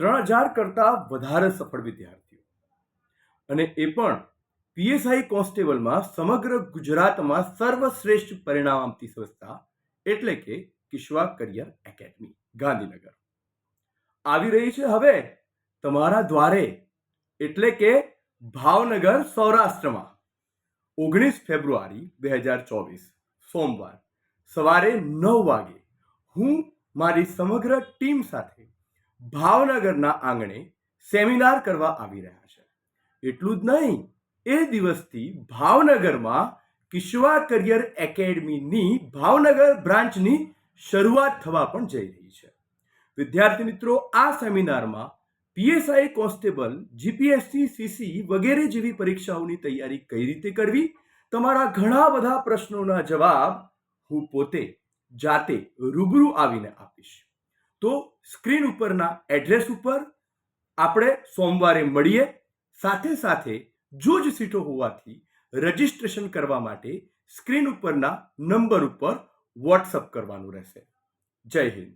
ત્રણ હજાર કરતાં વધારે સફળ વિદ્યાર્થીઓ. અને એ પણ પીએસઆઈ કોન્સ્ટેબલમાં સમગ્ર ગુજરાતમાં સર્વશ્રેષ્ઠ પરિણામ આપતી સંસ્થા એટલે કે કિશ્વા કરિયર એકેડમી, ગાંધીનગર. આવી રહી છે હવે તમારા દ્વારે એટલે કે ભાવનગર સૌરાષ્ટ્રમાં. ઓગણીસ ફેબ્રુઆરી બે હજાર ચોવીસ, સોમવાર. સવારે નવ વાગે હું મારી સમગ્ર ટીમ સાથે ભાવનગરના આંગણે સેમિનાર કરવા આવી રહ્યા છે. એટલું જ નહીં, એ દિવસથી ભાવનગરમાં કિશ્વા કરિયર એકેડમીની ભાવનગર બ્રાન્ચની શરૂઆત થવા પણ જઈ રહી છે. વિદ્યાર્થી મિત્રો, આ સેમિનારમાં પીએસઆઈ કોન્સ્ટેબલ, જીપીએસસી, સીસી વગેરે જેવી પરીક્ષાઓની તૈયારી કઈ રીતે કરવી? તમારા ઘણા બધા પ્રશ્નોના જવાબ હું પોતે જાતે રૂબરૂ આવીને આપીશ. તો સ્ક્રીન ઉપરના એડ્રેસ ઉપર આપણે સોમવારે મળીએ. સાથે સાથે જો જ સીટો હોવાથી રજિસ્ટ્રેશન કરવા માટે સ્ક્રીન ઉપરના નંબર ઉપર વોટ્સઅપ કરવાનું રહેશે. જય હિન્દ.